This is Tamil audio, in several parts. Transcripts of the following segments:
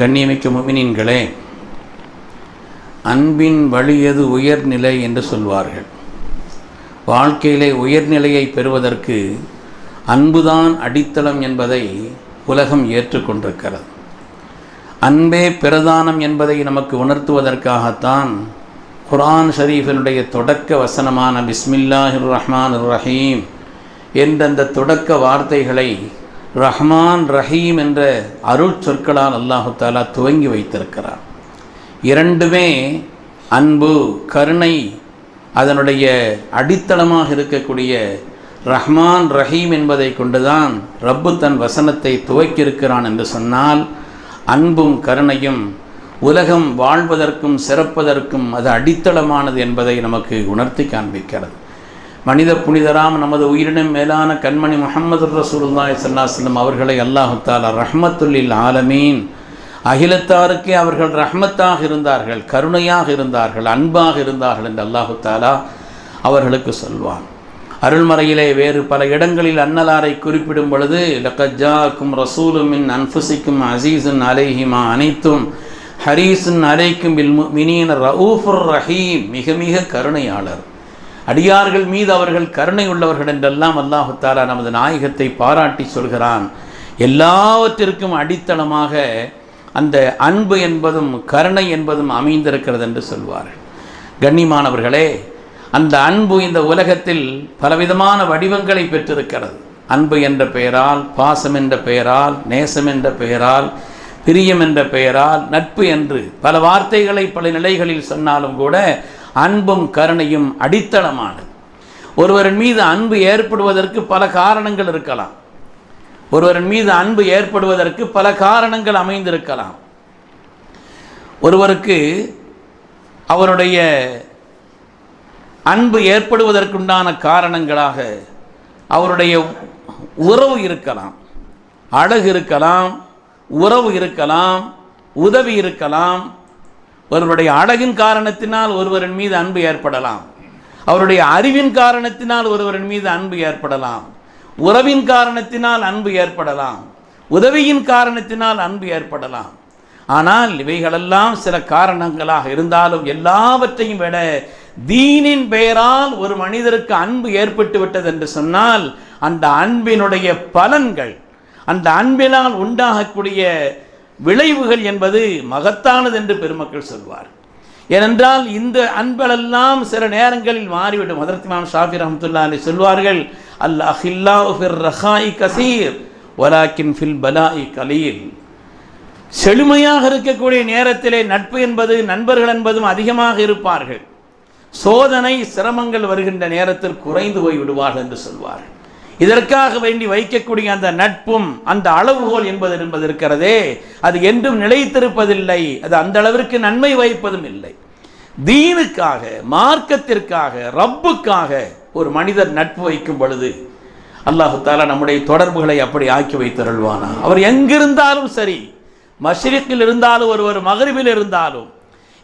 கண்ணியமிக்க முமினின்களே அன்பின் வழியது உயர்நிலை என்று சொல்வார்கள். வாழ்க்கையிலே உயர்நிலையை பெறுவதற்கு அன்புதான் அடித்தளம் என்பதை உலகம் ஏற்றுக்கொண்டிருக்கிறது. அன்பே பிரதானம் என்பதை நமக்கு உணர்த்துவதற்காகத்தான் குரான் ஷரீஃபினுடைய தொடக்க வசனமான பிஸ்மில்லாஹிர் ரஹ்மான் ரஹீம் என்ற அந்த தொடக்க வார்த்தைகளை ரஹ்மான் ரஹீம் என்ற அருள் சொற்களால் அல்லாஹு தாலா துவங்கி வைத்திருக்கிறார். இரண்டுமே அன்பு கருணை அதனுடைய அடித்தளமாக இருக்கக்கூடிய ரஹ்மான் ரஹீம் என்பதை கொண்டுதான் ரப்பு தன் வசனத்தை துவக்கியிருக்கிறான் என்று சொன்னால் அன்பும் கருணையும் உலகம் வாழ்வதற்கும் சிறப்பதற்கும் அது அடித்தளமானது என்பதை நமக்கு உணர்த்தி காண்பிக்கிறது. மனித புனிதராம் நமது உயிரினும் மேலான கண்மணி முகமது ரசூலுல்லாய் சல்லாஸ்லம் அவர்களை அல்லாஹு தாலா ரஹ்மத்துல்லில் ஆலமீன். அகிலத்தாருக்கே அவர்கள் ரஹ்மத்தாக இருந்தார்கள் கருணையாக இருந்தார்கள் அன்பாக இருந்தார்கள் என்று அல்லாஹு தாலா அவர்களுக்கு சொல்வான். அருள்மறையிலே வேறு பல இடங்களில் அன்னலாரை குறிப்பிடும் பொழுது லக்கஜாக்கும் ரசூலுமின் அன்ஃபுசிக்கும் அசீசன் அலைஹிமா அனைத்தும் ஹரீசன் அலைக்கும் மினியின் மினியன் ரவுஃபுர் ரஹீம். மிக மிக கருணையாளர். அடியார்கள் மீது அவர்கள் கருணை உள்ளவர்கள் என்றெல்லாம் அல்லாஹு தாலா நமது நாயகத்தை பாராட்டி சொல்கிறான். எல்லாவற்றிற்கும் அடித்தளமாக அந்த அன்பு என்பதும் கருணை என்பதும் அமைந்திருக்கிறது என்று சொல்வார்கள். கண்ணிமானவர்களே அந்த அன்பு இந்த உலகத்தில் பலவிதமான வடிவங்களை பெற்றிருக்கிறது. அன்பு என்ற பெயரால் பாசம் என்ற பெயரால் நேசம் என்ற பெயரால் பிரியம் என்ற பெயரால் நட்பு என்று பல வார்த்தைகளை பல நிலைகளில் சொன்னாலும் கூட அன்பும் கருணையும் அடித்தளமானது. ஒருவரின் மீது அன்பு ஏற்படுவதற்கு பல காரணங்கள் இருக்கலாம். ஒருவரின் மீது அன்பு ஏற்படுவதற்கு பல காரணங்கள் அமைந்திருக்கலாம். ஒருவருக்கு அவருடைய அன்பு ஏற்படுவதற்குண்டான காரணங்களாக அவருடைய உறவு இருக்கலாம். அழகு இருக்கலாம் உறவு இருக்கலாம் உதவி இருக்கலாம் ஒருவருடைய அழகின் காரணத்தினால் ஒருவரின் மீது அன்பு ஏற்படலாம். அவருடைய அறிவின் காரணத்தினால் ஒருவரின் மீது அன்பு ஏற்படலாம். உறவின் காரணத்தினால் அன்பு ஏற்படலாம். உதவியின் காரணத்தினால் அன்பு ஏற்படலாம். ஆனால் இவைகளெல்லாம் சில காரணங்களாக இருந்தாலும் எல்லாவற்றையும் விட தீனின் பெயரால் ஒரு மனிதருக்கு அன்பு ஏற்பட்டு விட்டது என்று சொன்னால் அந்த அன்பினுடைய பலன்கள் அந்த அன்பினால் உண்டாகக்கூடிய விளைவுகள் என்பது மகத்தானது என்று பெருமக்கள் சொல்வார் ஏனென்றால் இந்த அன்பலெல்லாம் சில நேரங்களில் மாறிவிடும். மதரத்திமான் ஷாஃபி ரஹமத்துல்லா அலி சொல்வார்கள் அல் அஹில்லா ஃபிர் ரஹாய் கசீர் வலாக்கின் ஃபில் பலாய் கலீல். செழுமையாக இருக்கக்கூடிய நேரத்திலே நட்பு என்பது நண்பர்கள் என்பதும் அதிகமாக இருப்பார்கள். சோதனை சிரமங்கள் வருகின்ற நேரத்தில் குறைந்து போய் விடுவார்கள் என்று சொல்வார்கள். இதற்காக வேண்டி வைக்கக்கூடிய அந்த நட்பும் அந்த அளவுகோல் என்பது என்பது இருக்கிறதே. அது என்றும் நிலைத்திருப்பதில்லை. அது அந்த அளவிற்கு நன்மை வைப்பதும் இல்லை. தீனுக்காக மார்க்கத்திற்காக ரப்புக்காக ஒரு மனிதர் நட்பு வைக்கும் பொழுது அல்லாஹு தாலா நம்முடைய தொடர்புகளை அப்படி ஆக்கி வைத்தருள்வானா. அவர் எங்கிருந்தாலும் சரி மஷ்ரிக்கில் இருந்தாலும் ஒருவர் மகரிபில் இருந்தாலும்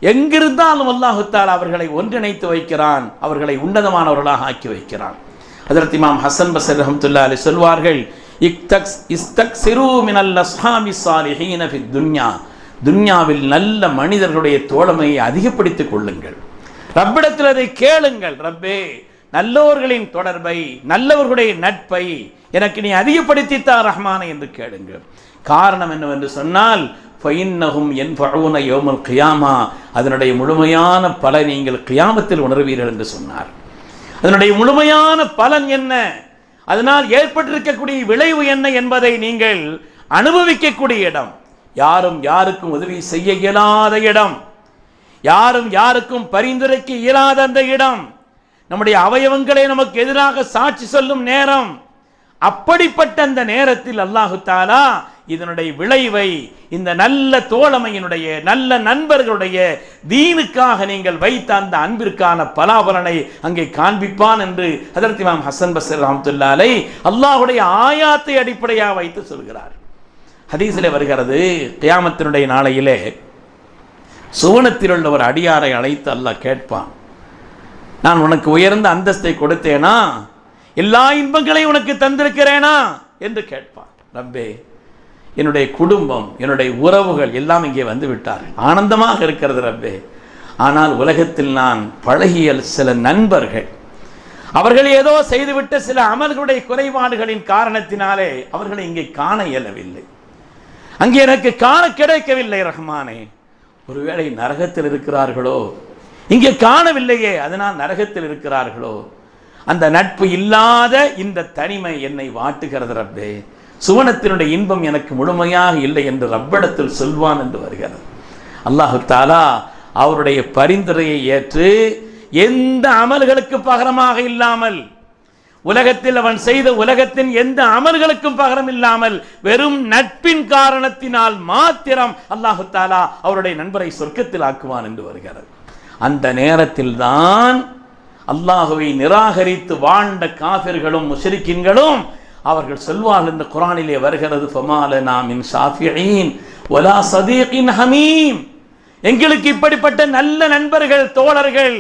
எங்கிருந்தாலும் அல்லாஹு தாலா அவர்களை ஒன்றிணைத்து வைக்கிறான் அவர்களை உன்னதமானவர்களாக ஆக்கி வைக்கிறான். ஹசரத் இமாம் ஹசன் பசர் ரஹமத்துல்லா அலி சொல்வார்கள் இக்தக்ஸ் இஸ்தக் சிறு மினல் அஸ்ஹாமி சாலிஹீன ஃபி துன்யா. துன்யாவில் நல்ல மனிதர்களுடைய தோழமையை அதிகப்படுத்திக் கொள்ளுங்கள். ரப்பிடத்தில் அதை கேளுங்கள் ரப்பே நல்லவர்களின் தொடர்பை நல்லவர்களுடைய நட்பை எனக்கு நீ அதிகப்படுத்தித்தா ரஹ்மானை என்று கேளுங்கள். காரணம் என்னவென்று சொன்னால் ஃபைன்னகும் என் ஃபவுன யோமல் கியாமா. அதனுடைய முழுமையான பல நீங்கள் கியாமத்தில் உணர்வீர்கள் என்று சொன்னார். அதனுடைய முழுமையான பலன் என்ன? அதனால் ஏற்பட்டிருக்கக்கூடிய விளைவு என்ன என்பதை நீங்கள் அனுபவிக்கக்கூடிய இடம். யாரும் யாருக்கும் உதவி செய்ய இயலாத இடம். யாரும் யாருக்கும் பரிந்துரைக்க இயலாத அந்த இடம். நம்முடைய அவயவங்களே நமக்கு எதிராக சாட்சி சொல்லும் நேரம். அப்படிப்பட்ட அந்த நேரத்தில் அல்லாஹு தாலா இதனுடைய விளைவை இந்த நல்ல தோழமையினுடைய நல்ல நண்பர்களுடைய தீனுக்காக நீங்கள் வைத்த அந்த அன்பிற்கான பலாபலனை அங்கே காண்பிப்பான் என்று அதற்கு இமாம் ஹசன் பசர் ரஹமத்துல்லாலை அல்லாஹுடைய ஆயாத்தை அடிப்படையாக வைத்து சொல்கிறார். ஹதீஸிலே வருகிறது கியாமத்தினுடைய நாளையிலே சுவனத்தில் உள்ள ஒரு அடியாரை அழைத்து அல்லாஹ் கேட்பான் நான் உனக்கு உயர்ந்த அந்தஸ்தை கொடுத்தேனா? எல்லா இன்பங்களையும் உனக்கு தந்திருக்கிறேனா? என்று கேட்பான். ரப்பே என்னுடைய குடும்பம் என்னுடைய உறவுகள் எல்லாம் இங்கே வந்து விட்டார்கள் ஆனந்தமாக இருக்கிறது ரப்பே. ஆனால் உலகத்தில் நான் பழகிய சில நண்பர்கள். அவர்கள் ஏதோ செய்துவிட்ட சில அமல்களுடைய குறைபாடுகளின் காரணத்தினாலே அவர்களை இங்கே காண இயலவில்லை. அங்கே எனக்கு காண கிடைக்கவில்லை ரஹ்மானே. ஒருவேளை நரகத்தில் இருக்கிறார்களோ? இங்கே காணவில்லையே அதனால் நரகத்தில் இருக்கிறார்களோ? அந்த நட்பு இல்லாத இந்த தனிமை என்னை வாட்டுகிறது ரப்பே. சுவனத்தினுடைய இன்பம் எனக்கு முழுமையாக இல்லை என்று ரப்பிடத்தில் சொல்வான் என்று வருகிறது. அல்லாஹு தாலா அவருடைய பரிந்துரையை ஏற்று எந்த அமல்களுக்கு பகரமாக இல்லாமல் உலகத்தில் அவன் செய்த உலகத்தின் எந்த அமல்களுக்கும் பகரம் இல்லாமல் வெறும் நட்பின் காரணத்தினால் மாத்திரம் அல்லாஹு தாலா அவருடைய நண்பரை சொர்க்கத்தில் ஆக்குவான் என்று வருகிறது. அந்த நேரத்தில் தான் அல்லாஹுவை நிராகரித்து வாழ்ந்த காபிர்களும் முஷரிக்கின்களும் அவர்கள் சொல்வார்கள் இந்த குரானிலே வருகிறது ஃபமால நாமின் ஷாஃபியின் ஒலா சதீகின் ஹமீம். எங்களுக்கு இப்படிப்பட்ட நல்ல நண்பர்கள் தோழர்கள்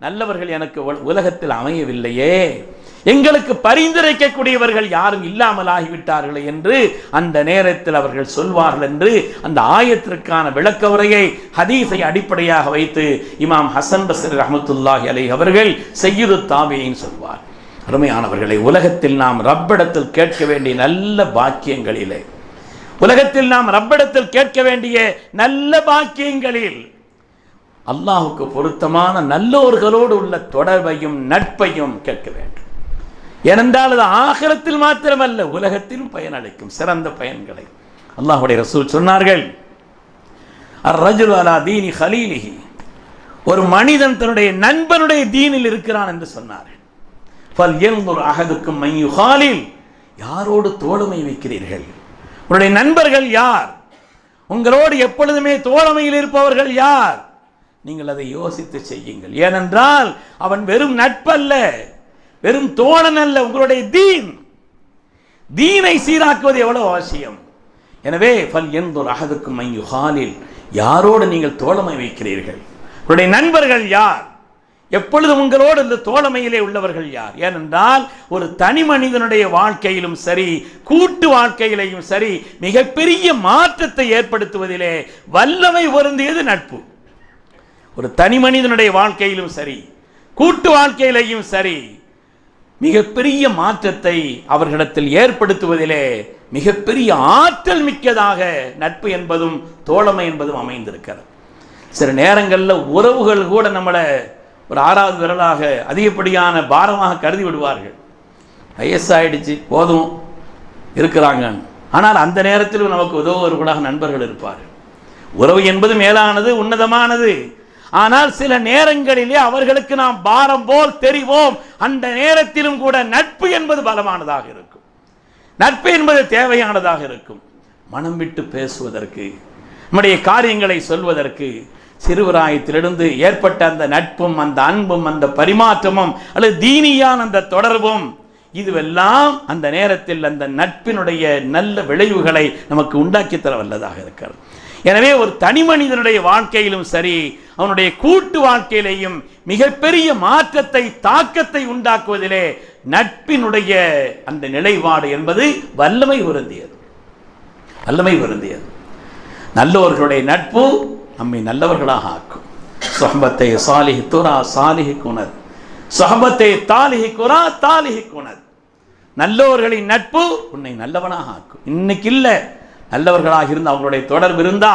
நல்லவர்கள் எனக்கு உலகத்தில் அமையவில்லையே. எங்களுக்கு பரிந்துரைக்கக்கூடியவர்கள் யாரும் இல்லாமல் ஆகிவிட்டார்களே என்று அந்த நேரத்தில் அவர்கள் சொல்வார்கள் என்று அந்த ஆயத்திற்கான விளக்க உரையை ஹதீஸை அடிப்படையாக வைத்து இமாம் ஹசன் பசர் ரஹமத்துல்லாஹி அலை அவர்கள் செய்யுது தாபியின் சொல்வார் அருமையானவர்களை உலகத்தில் நாம் ரப்பிடத்தில் கேட்க வேண்டிய நல்ல பாக்கியங்களிலே. உலகத்தில் நாம் ரப்பிடத்தில் கேட்க வேண்டிய நல்ல பாக்கியங்களில் அல்லாஹுக்கு பொருத்தமான நல்லோர்களோடு உள்ள தொடர்பையும் நட்பையும் கேட்க வேண்டும். ஏனென்றால் அது ஆகலத்தில் மாத்திரமல்ல உலகத்திலும் பயனளிக்கும் சிறந்த பயன்களை. அல்லாஹுடைய ரசூல் சொன்னார்கள் அர் அலா தீனி ஹலீலிஹி ஒரு மனிதன் தன்னுடைய நண்பனுடைய தீனில் இருக்கிறான் என்று சொன்னார்கள். ஃபல் என்துர் அகதுக்கும் மையுகாலில் யாரோடு தோழமை வைக்கிறீர்கள்? உங்களுடைய நண்பர்கள் யார்? உங்களோடு எப்பொழுதுமே தோழமையில் இருப்பவர்கள் யார்? நீங்கள் அதை யோசித்து செய்யுங்கள். ஏனென்றால் அவன் வெறும் நட்பல்ல வெறும் தோழன் அல்ல உங்களுடைய தீன். தீனை சீராக்குவது எவ்வளவு அவசியம்? எனவே ஃபல் எந்தொரு அகதுக்கும் மையுகாலில் யாரோடு நீங்கள் தோழமை வைக்கிறீர்கள்? உங்களுடைய நண்பர்கள் யார்? எப்பொழுதும் உங்களோடு இந்த தோழமையிலே உள்ளவர்கள் யார்? ஏனென்றால் ஒரு தனி மனிதனுடைய வாழ்க்கையிலும் சரி கூட்டு வாழ்க்கையிலையும் சரி மிகப்பெரிய மாற்றத்தை ஏற்படுத்துவதிலே வல்லமை பொருந்தியது நட்பு. ஒரு தனி மனிதனுடைய வாழ்க்கையிலும் சரி கூட்டு வாழ்க்கையிலையும் சரி மிகப்பெரிய மாற்றத்தை அவர்களிடத்தில் ஏற்படுத்துவதிலே மிகப்பெரிய ஆற்றல் மிக்கதாக நட்பு என்பதும் தோழமை என்பதும் அமைந்திருக்கிறது. சில நேரங்களில் உறவுகள் கூட நம்மளை ஒரு ஆறாவது விரலாக அதிகப்படியான பாரமாக கருதி விடுவார்கள். வயசாயிடுச்சு போதும் இருக்கிறாங்க ஆனால் அந்த நேரத்திலும் நமக்கு உதவுவர்களாக நண்பர்கள் இருப்பார்கள். உறவு என்பது மேலானது உன்னதமானது. ஆனால் சில நேரங்களிலே அவர்களுக்கு நாம் பாரம் போல் தெரிவோம். அந்த நேரத்திலும் கூட நட்பு என்பது பலமானதாக இருக்கும். நட்பு என்பது தேவையானதாக இருக்கும். மனம் விட்டு பேசுவதற்கு நம்முடைய காரியங்களை சொல்வதற்கு சிறுவராயத்திலிருந்து ஏற்பட்ட அந்த நட்பும் அந்த அன்பும் அந்த பரிமாற்றமும் அல்லது தீனியான அந்த தொடர்பும் இதுவெல்லாம் அந்த நேரத்தில் அந்த நட்பினுடைய நல்ல விளைவுகளை நமக்கு உண்டாக்கி தர வல்லதாக இருக்கிறது. எனவே ஒரு தனி மனிதனுடைய வாழ்க்கையிலும் சரி அவனுடைய கூட்டு வாழ்க்கையிலேயும் மிகப்பெரிய மாற்றத்தை தாக்கத்தை உண்டாக்குவதிலே நட்பினுடைய அந்த நிலைப்பாடு என்பது வல்லமை உருந்தியது வல்லமை உருந்தியது நல்லவர்களுடைய நட்பு நம்மை நல்லவர்களாக ஆக்கும். சொஹபத்தை சாலிஹி துரா சாலிஹி குணர். சொஹபத்தை தாலிஹி குரா தாலிஹி குணர். நல்லவர்களின் நட்பு உன்னை நல்லவனாக ஆக்கும். இன்னைக்கு இல்லை நல்லவர்களாக இருந்து அவங்களுடைய தொடர்பு இருந்தா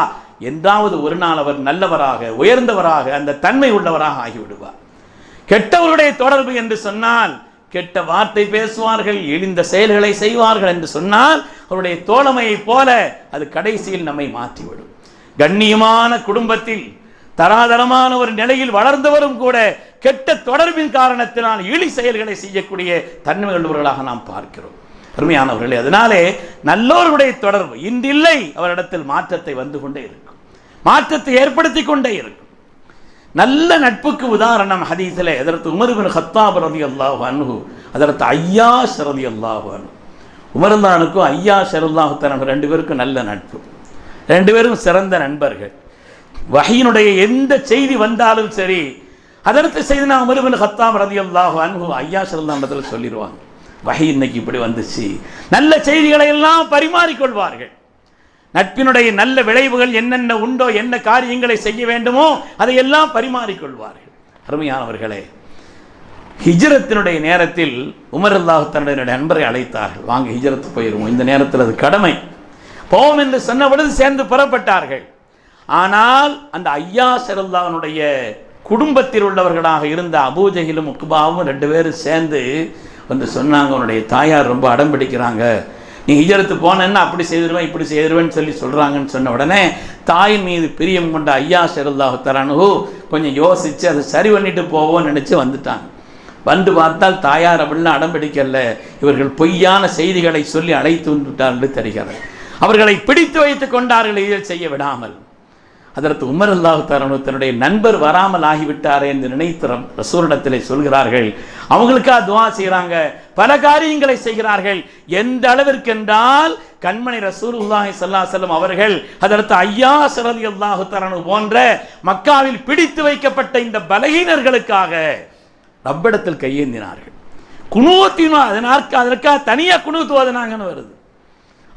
என்றாவது ஒரு நாள் அவர் நல்லவராக உயர்ந்தவராக அந்த தன்மை உள்ளவராக ஆகிவிடுவார். கெட்டவருடைய தொடர்பு என்று சொன்னால் கெட்ட வார்த்தை பேசுவார்கள் எளிந்த செயல்களை செய்வார்கள் என்று சொன்னால் அவருடைய தோழமையைப் போல அது கடைசியில் நம்மை மாற்றிவிடும். கண்ணியமான குடும்பத்தில் தராதரமான ஒரு நிலையில் வளர்ந்தவரும் கூட கெட்ட தொடர்பின் காரணத்தினால் இழி செயல்களை செய்யக்கூடிய தன்மை உள்ளவர்களாக நாம் பார்க்கிறோம். அருமையானவர்களே அதனாலே நல்லோருடைய தொடர்பு இன்றில்லை அவரிடத்தில் மாற்றத்தை வந்து கொண்டே இருக்கும். மாற்றத்தை ஏற்படுத்தி கொண்டே இருக்கும். நல்ல நட்புக்கு உதாரணம் ஹதீஸில் அதற்கு உமர் ஹத்தாப் ரதி அல்லாஹு அன்ஹு அதற்கு ஐயா ஷரதி அல்லாஹு அன்ஹு. உமர்தானுக்கும் ஐயா ஷருல்லாஹு தனக்கு ரெண்டு பேருக்கும் நல்ல நட்பு. ரெண்டு பேரும் சிறந்த நண்பர்கள். வகையினுடைய எந்த செய்தி வந்தாலும் சரி அதற்கு செய்தி நான் உமர் ஹத்தாம் ஹத்தாப் ரதி அல்லாஹு அன்ஹு ஐயா ஷருல்லாஹத்தில் சொல்லிடுவாங்க வகை இன்னைக்கு இப்படி வந்துச்சு. நல்ல செய்திகளை எல்லாம் பரிமாறிக்கொள்வார்கள். நட்பினுடைய நல்ல விளைவுகள் என்னென்ன உண்டோ என்ன காரியங்களை செய்ய வேண்டுமோ அதையெல்லாம் பரிமாறிக்கொள்வார்கள். அருமையானவர்களே ஹிஜரத்தினுடைய நேரத்தில் உமர் அல்லாஹ் தன்னுடைய நண்பரை அழைத்தார்கள். வாங்க ஹிஜரத்து போயிருவோம். இந்த நேரத்தில் அது கடமை. போவோம் என்று சொன்னபொழுது சேர்ந்து புறப்பட்டார்கள். ஆனால் அந்த ஐயா செரல்லாவனுடைய குடும்பத்தில் உள்ளவர்களாக இருந்த அபூஜகிலும் உக்குபாவும் ரெண்டு பேரும் சேர்ந்து வந்து சொன்னாங்க உன்னுடைய தாயார் ரொம்ப அடம் பிடிக்கிறாங்க. நீ ஹிஜரத்து போனேன்னா அப்படி செய்திருவேன் இப்படி செய்திருவேன்னு சொல்லி சொல்கிறாங்கன்னு சொன்ன உடனே தாயின் மீது பிரியம் கொண்ட ஐயா செருல்லாஹு தரானு கொஞ்சம் யோசித்து அதை சரி பண்ணிட்டு போவோம்னு நினச்சி வந்துட்டாங்க. வந்து பார்த்தால் தாயார் அப்படின்னு அடம் பிடிக்கல. இவர்கள் பொய்யான செய்திகளை சொல்லி அழைத்து வந்துவிட்டார் என்று தெரிகிறது. அவர்களை பிடித்து வைத்துக் கொண்டார்கள் இதில் செய்ய விடாமல். அதற்கு உமர் அல்லாஹு தரனு தன்னுடைய நண்பர் வராமல் ஆகிவிட்டாரே என்று நினைத்து ரம்- சொல்கிறார்கள். அவங்களுக்கா துவா செய்கிறாங்க பல காரியங்களை செய்கிறார்கள். எந்த அளவிற்கு என்றால் கண்மணி ரசூலுல்லாஹி ஸல்லல்லாஹு அலைஹி அவர்கள் அதற்கு ஐயா சரதி அல்லாஹு தரனு போன்ற மக்காவில் பிடித்து வைக்கப்பட்ட இந்த பலகீனர்களுக்காக ரப்பிடத்தில் கையேந்தினார்கள். குணூத்தினோ அதனாற்கு அதற்காக தனியாக குணூத்துவதுனாங்கன்னு வருது.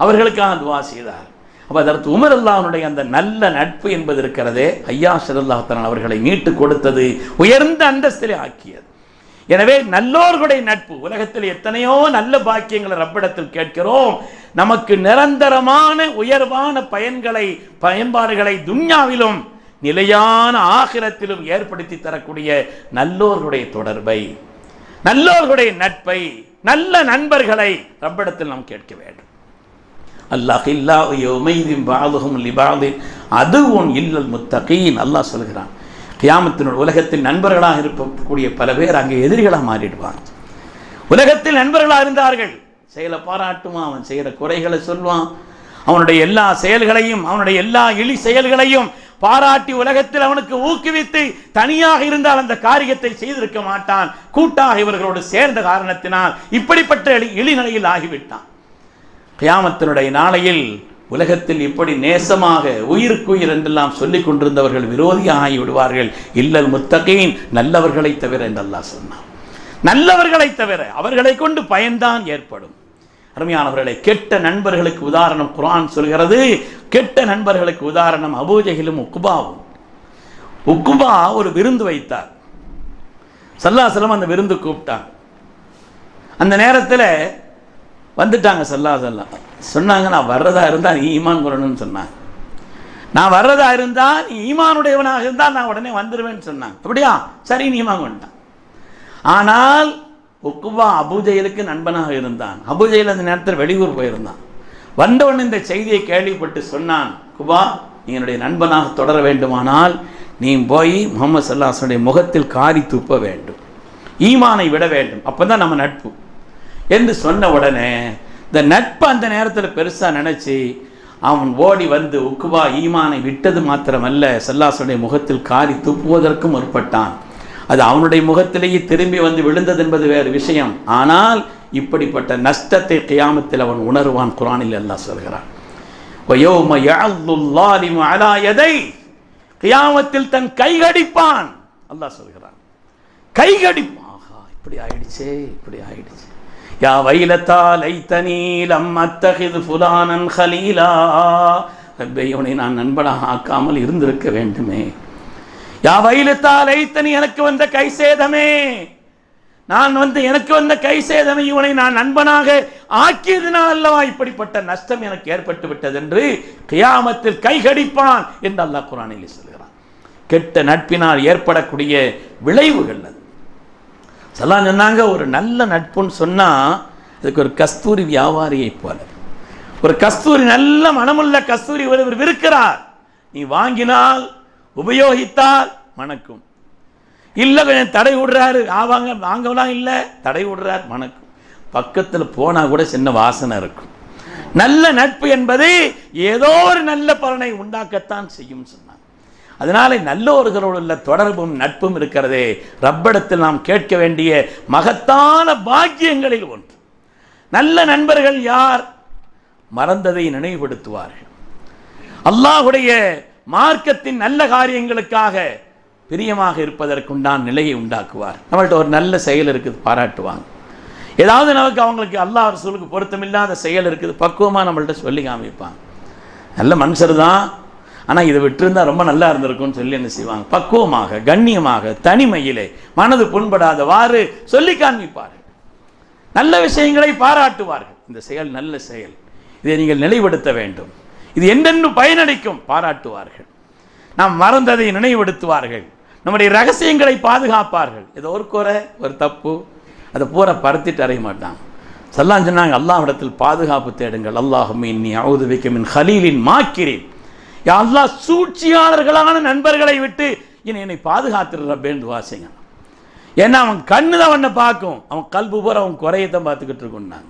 அவர்களுக்காக துவா செய்தார். அப்போ அதற்கு உமர் அல்லாஹனுடைய அந்த நல்ல நட்பு என்பது இருக்கிறதே ஐயா ஷரல்லாஹன் அவர்களை மீட்டு கொடுத்தது உயர்ந்த அந்தஸ்திலே ஆக்கியது. எனவே நல்லோர்களுடைய நட்பு உலகத்தில் எத்தனையோ நல்ல பாக்கியங்களை ரப்பிடத்தில் கேட்கிறோம். நமக்கு நிரந்தரமான உயர்வான பயன்களை பயன்பாடுகளை துன்யாவிலும் நிலையான ஆகிரத்திலும் ஏற்படுத்தி தரக்கூடிய நல்லோர்களுடைய தொடர்பை நல்லோர்களுடைய நட்பை நல்ல நண்பர்களை ரப்பிடத்தில் நாம் கேட்க வேண்டும். அல்லாஹில்லா யௌமைதின் பாதுகும் லிபாதின் அதுவும் இல்லல் முத்தகீன். அல்லாஹ் சொல்கிறான் கியாமத்தினுடைய உலகத்தில் நண்பர்களாக இருக்கக்கூடிய பல பேர் அங்கே எதிரிகளாக மாறிடுவாங்க. உலகத்தில் நண்பர்களாக இருந்தார்கள். செயலை பாராட்டுவான் அவன் செய்கிற குறைகளை சொல்வான். அவனுடைய எல்லா செயல்களையும் அவனுடைய எல்லா இழி செயல்களையும் பாராட்டி உலகத்தில் அவனுக்கு ஊக்குவித்து தனியாக இருந்தால் அந்த காரியத்தை செய்திருக்க மாட்டான். கூட்டாக இவர்களோடு சேர்ந்த காரணத்தினால் இப்படிப்பட்ட இழிநிலையில் ஆகிவிட்டான். கியாமத்தினுடைய நாளையில் உலகத்தில் இப்படி நேசமாக உயிருக்குயிர் என்றெல்லாம் சொல்லிக் கொண்டிருந்தவர்கள் விரோதியாகி ஆகி விடுவார்கள். இல்லல் முத்தகையின் நல்லவர்களை தவிர என்றெல்லாம் சொன்னான். நல்லவர்களை தவிர அவர்களை கொண்டு பயன்தான் ஏற்படும். அருமையானவர்களை கெட்ட நண்பர்களுக்கு உதாரணம் குரான் சொல்கிறது. கெட்ட நண்பர்களுக்கு உதாரணம் அபூஜகிலும் உக்குபாவும் உக்குபா ஒரு விருந்து வைத்தார். சல்லாசலம் அந்த விருந்து கூப்பிட்டான். அந்த நேரத்தில் வந்துட்டாங்க சல்லா சல்லா சொன்னாங்க நான் வர்றதா இருந்தால் நீ ஈமான் கொள்ளணும்னு சொன்னாங்க. நான் வர்றதா இருந்தால் நீ ஈமானுடையவனாக இருந்தால் நான் உடனே வந்துடுவேன்னு சொன்னாங்க. அப்படியா? சரி நீ ஈமான் கொண்டான் ஆனால் உக்குபா அபுஜெயலுக்கு நண்பனாக இருந்தான். அபுஜெயில் அந்த நேரத்தில் வெளியூர் போயிருந்தான். வந்தவன் இந்த செய்தியை கேள்விப்பட்டு சொன்னான் குபா நீ என்னுடைய நண்பனாக தொடர வேண்டுமானால் நீ போய் முகமது சல்லாஹனுடைய முகத்தில் காரி துப்ப வேண்டும். ஈமானை விட வேண்டும். அப்பதான் நம்ம நட்பு. என்று சொன்ன உடனே இந்த நட்பு அந்த நேரத்தில் பெருசாக நினச்சி அவன் ஓடி வந்து உக்குவா ஈமானை விட்டது மாத்திரமல்ல செல்லாசனுடைய முகத்தில் காரி துப்புவதற்கும் முற்பட்டான். அது அவனுடைய முகத்திலேயே திரும்பி வந்து விழுந்தது என்பது வேறு விஷயம். ஆனால் இப்படிப்பட்ட நஷ்டத்தை கியாமத்தில் அவன் உணர்வான் குரானில் எல்லாம் சொல்கிறான். கியாமத்தில் தன் கைகடிப்பான் அல்லாஹ் சொல்கிறான். கைகடிப்பான் ஆஹா இப்படி ஆயிடுச்சே இப்படி ஆயிடுச்சு யா வைலத்தா லைத்தனி லம் அத்தகிது ஃபுலானன் ஹலீலா ரப்பே இவனை நான் நண்பனாக ஆக்காமல் இருந்திருக்க வேண்டுமே. யா வைலத்தா லைத்தனி எனக்கு வந்த கை சேதமே. நான் வந்து எனக்கு வந்த கைசேதமே இவனை நான் நண்பனாக ஆக்கியதினால் அல்லவா இப்படிப்பட்ட நஷ்டம் எனக்கு ஏற்பட்டு விட்டது என்று கியாமத்தில் கைகடிப்பான் என்று அல்லாஹ் குரானில் சொல்கிறான். கெட்ட நட்பினால் ஏற்படக்கூடிய விளைவுகள் அது. அதெல்லாம் சொன்னாங்க ஒரு நல்ல நட்புன்னு சொன்னால் அதுக்கு ஒரு கஸ்தூரி வியாபாரியை போல. ஒரு கஸ்தூரி நல்ல மனமுள்ள கஸ்தூரி ஒருவர் விற்கிறார். நீ வாங்கினால் உபயோகித்தால் மணக்கும். இல்லை கொஞ்சம் தடை விடுறாரு. ஆவாங்க வாங்கலாம் இல்லை தடை விடுறார் மணக்கும். பக்கத்தில் போனால் கூட சின்ன வாசனை இருக்கும். நல்ல நட்பு என்பது ஏதோ ஒரு நல்ல பலனை உண்டாக்கத்தான் செய்யும் சொன்ன அதனால நல்லோர்களோடுள்ள தொடர்பும் நட்பும் இருக்கிறதே. ரப்படத்தில் நாம் கேட்க வேண்டிய மகத்தான பாக்கியங்களில் ஒன்று. நல்ல நண்பர்கள் யார்? மறந்ததை நினைவுபடுத்துவார்கள். அல்லாஹுடைய மார்க்கத்தின் நல்ல காரியங்களுக்காக பிரியமாக இருப்பதற்குண்டான நிலையை உண்டாக்குவார். நம்மள்ட்ட ஒரு நல்ல செயல் இருக்குது பாராட்டுவாங்க. ஏதாவது நமக்கு அவங்களுக்கு அல்லாஹ் ரசூலுக்கு பொருத்தமில்லாத செயல் இருக்குது பக்குவமாக நம்மள்ட்ட சொல்லி காமிப்பாங்க. நல்ல மனுஷர் தான் ஆனால் இதை விட்டுருந்தா ரொம்ப நல்லா இருந்திருக்கும்னு சொல்லி என்ன செய்வாங்க? பக்குவமாக கண்ணியமாக தனிமையிலே மனது புண்படாதவாறு சொல்லி காண்பிப்பார்கள். நல்ல விஷயங்களை பாராட்டுவார்கள். இந்த செயல் நல்ல செயல். இதை நீங்கள் நிலைப்படுத்த வேண்டும். இது என்னென்னு பயனளிக்கும் பாராட்டுவார்கள். நாம் மறந்ததை நினைவுபடுத்துவார்கள். நம்முடைய ரகசியங்களை பாதுகாப்பார்கள். ஏதோ ஒரு குறை ஒரு தப்பு அதை பூரா பரத்திட்டு அறைய மாட்டாங்க. சொல்லாம் சொன்னாங்க அல்லாஹ் இடத்தில் பாதுகாப்பு தேடுங்கள். அல்லாஹும் இன்னி அவுது மின் ஹலீலின் மாக்கிறேன் எல்லா சூழ்ச்சியாளர்களான நண்பர்களை விட்டு இனி என்னை பாதுகாத்துடுற அப்படின்னு வாசிங்க ஏன்னா அவன் கண்ணு தான் அவனை பார்க்கும். அவன் கல்பு பூரா அவன் குறையத்தான் பார்த்துக்கிட்டு இருக்குன்னாங்க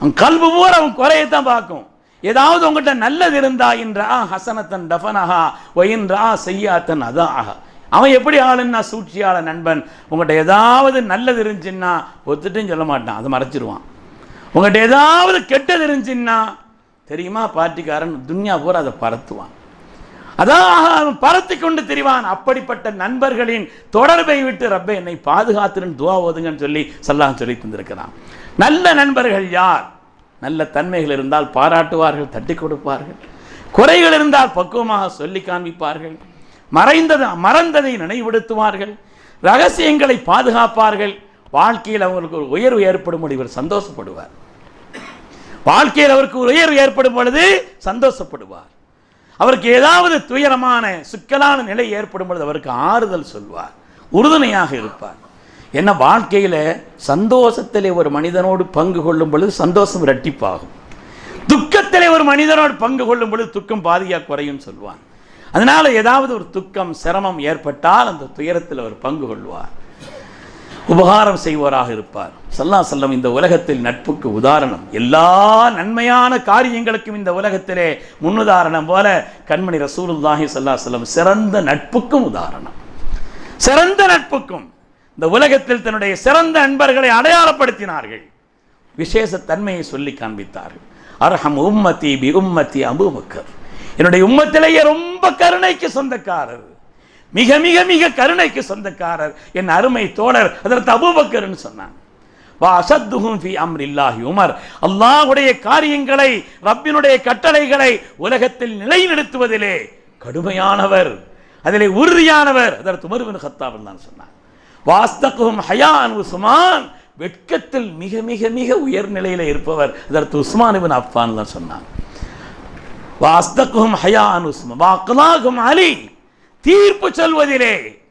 அவன் கல்பு பூரா அவன் குறையத்தான் பார்க்கும். ஏதாவது உங்கள்கிட்ட நல்லது இருந்தா என்றா ஹசனத்தன் டஃபனஹா ஒயின்றா செய்யாத்தன் அதான் ஆஹா அவன் எப்படி ஆளுன்னா சூழ்ச்சியாள நண்பன். உங்கள்கிட்ட ஏதாவது நல்லது இருந்துச்சுன்னா ஒத்துட்டும் சொல்ல மாட்டான். அதை மறைச்சிருவான். உங்கள்கிட்ட ஏதாவது கெட்டது இருந்துச்சுன்னா தெரியுமா? பார்ட்டிக்காரன் துன்யா பூரா அதை பரத்துவான். அதான் அவன் பரத்தி கொண்டு தெரிவான். அப்படிப்பட்ட நண்பர்களின் தொடர்பை விட்டு ரப்பை என்னை பாதுகாத்துன்னு துவா ஓதுங்கன்னு சொல்லி சல்லாஹ் சொல்லி தந்திருக்கிறான். நல்ல நண்பர்கள் யார்? நல்ல தன்மைகள் இருந்தால் பாராட்டுவார்கள் தட்டி கொடுப்பார்கள். குறைகள் இருந்தால் பக்குவமாக சொல்லி காண்பிப்பார்கள். மறைந்தது மறந்ததை நினைவுபடுத்துவார்கள். ரகசியங்களை பாதுகாப்பார்கள். வாழ்க்கையில் அவங்களுக்கு ஒரு உயர்வு ஏற்படும்படி இவர் சந்தோஷப்படுவார். வாழ்க்கையில் அவருக்கு உயர்வு ஏற்படும் பொழுது சந்தோஷப்படுவார். அவருக்கு ஏதாவது துயரமான சிக்கலான நிலை ஏற்படும் பொழுது அவருக்கு ஆறுதல் சொல்வார். உறுதுணையாக இருப்பார். என்ன வாழ்க்கையில் சந்தோஷத்திலே ஒரு மனிதனோடு பங்கு கொள்ளும் பொழுது சந்தோஷம் இரட்டிப்பாகும். துக்கத்திலே ஒரு மனிதனோடு பங்கு கொள்ளும் பொழுது துக்கம் பாதியாக குறையும் சொல்வான் அதனால ஏதாவது ஒரு துக்கம் சிரமம் ஏற்பட்டால் அந்த துயரத்தில் அவர் பங்கு கொள்வார். உபகாரம் செய்வோராக இருப்பார். சல்லா செல்லம் இந்த உலகத்தில் நட்புக்கு உதாரணம். எல்லா நன்மையான காரியங்களுக்கும் இந்த உலகத்திலே முன்னுதாரணம் போல கண்மணி ரசூலுல்லாஹி சல்லா செல்லம் சிறந்த நட்புக்கும் உதாரணம். சிறந்த நட்புக்கும் இந்த உலகத்தில் தன்னுடைய சிறந்த நண்பர்களை அடையாளப்படுத்தினார்கள். விசேஷ தன்மையை சொல்லி காண்பித்தார்கள். அர்ஹம் உம்மத்தி பி உம்மத்தி அபுபக்கர். என்னுடைய உம்மத்திலேயே ரொம்ப கருணைக்கு சொந்தக்காரர். மிக மிக மிக கருணைக்கு சொந்தக்காரர் என் அருமை தோழர் அதற்கு அபூபக்கர்னு சொன்னாங்க உமர். காரியங்களை ரப்பினுடைய கட்டளைகளை உலகத்தில் நிலைநிறுத்துவதிலே கடுமையானவர் அதிலே உறுதியானவர் அதற்கு உமர் பின் தான் சொன்னார் வாஸ்தகும் ஹயான் உஸ்மான். வெட்கத்தில் மிக மிக மிக உயர்நிலையில் இருப்பவர் அதற்கு உஸ்மான் அப்பான் தான் சொன்னார் வாஸ்தகும் ஹயான் உஸ்மான். வாக்கலாகும் அலி. தீர்ப்பு சொல்வதிலே.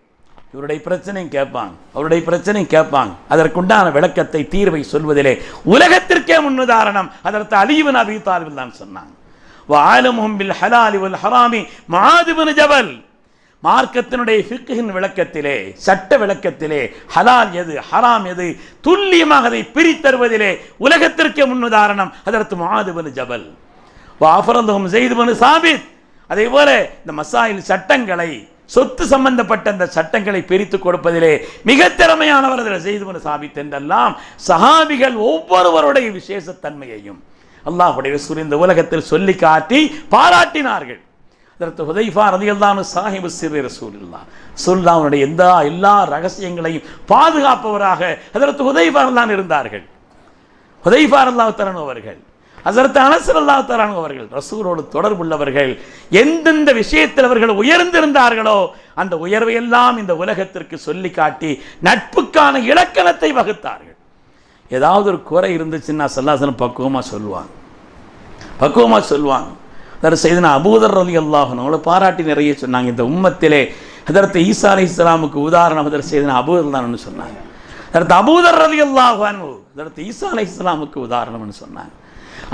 இவருடைய பிரச்சனையும் கேட்பாங்க. அவருடைய பிரச்சனையும் கேட்பாங்க. அதற்குண்டான விளக்கத்தை தீர்வை சொல்வதிலே. உலகத்திற்கே முன்னுதாரணம். அதற்கு அலிபின் அபி தாலிபில் தான் சொன்னாங்க. வாலமும் பில் ஹலாலி வல் ஹராமி. மாதிபின் ஜபல். மார்க்கத்தினுடைய ஃபிக்ஹின் விளக்கத்திலே சட்ட விளக்கத்திலே ஹலால் எது ஹராம் எது துல்லியமாக அதை பிரித்தருவதிலே உலகத்திற்கே முன்னுதாரணம். அதற்கு மாதிபின் ஜபல். வாஃபரந்தும் செய்துபனு சாபித். அதே போல இந்த மசாயில் சட்டங்களை சொத்து சம்பந்தப்பட்ட அந்த சட்டங்களை பிரித்து கொடுப்பதிலே மிக திறமையானவர் அதில் செய்து சாபித் என்றெல்லாம் சஹாபிகள் ஒவ்வொருவருடைய விசேஷத்தன்மையையும் அல்லாஹுடைய சூரிய இந்த உலகத்தில் சொல்லி காட்டி பாராட்டினார்கள். அதற்கு ஹுதைஃபா ரதியல்லானு சாஹிபு சிறு ரசூலுல்லா சொல்லாவுடைய எந்த எல்லா ரகசியங்களையும் பாதுகாப்பவராக அதற்கு ஹுதைஃபா தான் இருந்தார்கள். ஹுதைஃபா அல்லாஹ் அவர்கள் அதற்கு அனசர் தரான் அவர்கள் ரசூலோடு தொடர்புள்ளவர்கள் எந்தெந்த விஷயத்தில் அவர்கள் உயர்ந்திருந்தார்களோ அந்த உயர்வையெல்லாம் இந்த உலகத்திற்கு சொல்லி காட்டி நட்புக்கான இலக்கணத்தை வகுத்தார்கள். ஏதாவது ஒரு குறை இருந்துச்சுன்னா சல்லாசனம் பக்குவமாக சொல்லுவாங்க. பக்குவமாக சொல்லுவாங்க. அதற்கு செய்தனா அபூதர் ரவி அல்லாஹன் அவங்கள பாராட்டி நிறைய சொன்னாங்க. இந்த உம்மத்திலே அதற்கு ஈசா அலி இஸ்லாமுக்கு உதாரணம் அதற்கு செய்தனா அபூதர் தான்னு சொன்னாங்க. அதற்கு அபூதர் ரவி அல்லாஹான் அதற்கு ஈசா அலி இஸ்லாமுக்கு உதாரணம்னு சொன்னாங்க.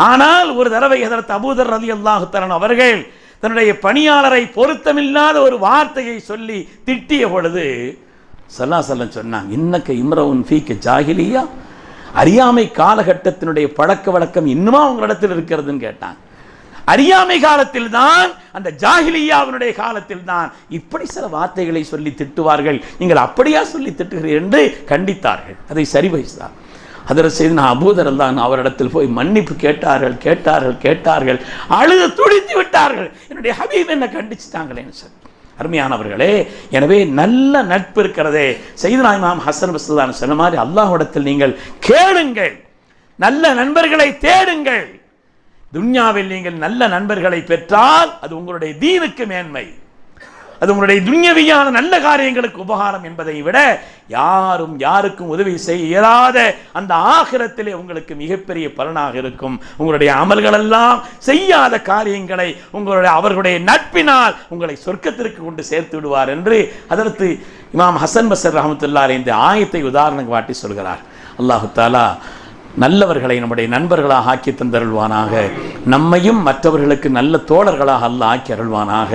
ஆனால் ஒரு தடவை அதற்கு அபூதர் ரலி அல்லாஹுத்தரன் அவர்கள் தன்னுடைய பணியாளரை பொருத்தமில்லாத ஒரு வார்த்தையை சொல்லி திட்டிய பொழுது சல்லா சல்லம் சொன்னாங்க இன்னக்க இம்ரவுன் ஃபீக்க ஜாகிலியா அறியாமை காலகட்டத்தினுடைய பழக்க வழக்கம் இன்னுமா உங்களிடத்தில் இருக்கிறதுன்னு கேட்டாங்க. அறியாமை காலத்தில் தான் அந்த ஜாகிலியாவினுடைய காலத்தில் தான் இப்படி சில வார்த்தைகளை சொல்லி திட்டுவார்கள். நீங்கள் அப்படியா சொல்லி திட்டுகிறீர்கள் என்று கண்டித்தார்கள். அதை சரி வைத்தார். அதில் செய்து நான் அபூதரல் தான் அவரிடத்தில் போய் மன்னிப்பு கேட்டார்கள் கேட்டார்கள் கேட்டார்கள். அழுது துடித்து விட்டார்கள். என்னுடைய ஹபீப் என்னை கண்டிச்சுட்டாங்களேன்னு சார் அருமையானவர்களே எனவே நல்ல நட்பு இருக்கிறதே. செய்து இமாம் ஹசன் பசுல்லான் சொன்ன மாதிரி அல்லாஹிடத்தில் நீங்கள் கேளுங்கள். நல்ல நண்பர்களை தேடுங்கள். துன்யாவில் நீங்கள் நல்ல நண்பர்களை பெற்றால் அது உங்களுடைய தீனுக்கு மேன்மை. அது உங்களுடைய துன்யவியான நல்ல காரியங்களுக்கு உபகாரம் என்பதை விட யாரும் யாருக்கும் உதவி செய்ய இயலாத அந்த ஆகிரத்திலே உங்களுக்கு மிகப்பெரிய பலனாக இருக்கும். உங்களுடைய அமல்களெல்லாம் செய்யாத காரியங்களை உங்களுடைய அவர்களுடைய நட்பினால் உங்களை சொர்க்கத்திற்கு கொண்டு சேர்த்து விடுவார் என்று அதற்கு இமாம் ஹசன் பசர் ரஹமத்துல்லார் இந்த ஆயத்தை உதாரணம் காட்டி சொல்கிறார். அல்லாஹு தாலா நல்லவர்களை நம்முடைய நண்பர்களாக ஆக்கி தந்தருள்வானாக. நம்மையும் மற்றவர்களுக்கு நல்ல தோழர்களாக அல்ல ஆக்கி அருள்வானாக.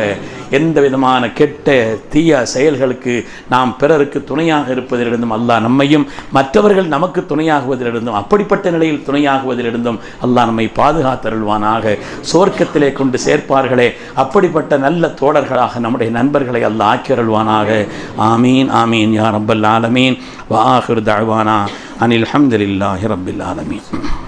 எந்த விதமான கெட்ட தீய செயல்களுக்கு நாம் பிறருக்கு துணையாக இருப்பதிலிருந்தும் அல்லாஹ் நம்மையும் மற்றவர்கள் நமக்கு துணையாகுவதிலிருந்தும் அப்படிப்பட்ட நிலையில் துணையாகுவதிலிருந்தும் அல்லாஹ் நம்மை பாதுகாத்தருள்வானாக. சோர்க்கத்திலே கொண்டு சேர்ப்பார்களே அப்படிப்பட்ட நல்ல தோழர்களாக நம்முடைய நண்பர்களை அல்லாஹ் ஆக்கி அருள்வானாக ஆமீன் ஆமீன் யா ரப்பல் ஆலமீன். வாஹிர் தழ்வானா அனில் அஹமதுல்லாஹி ரப்பில் ஆலமீன்.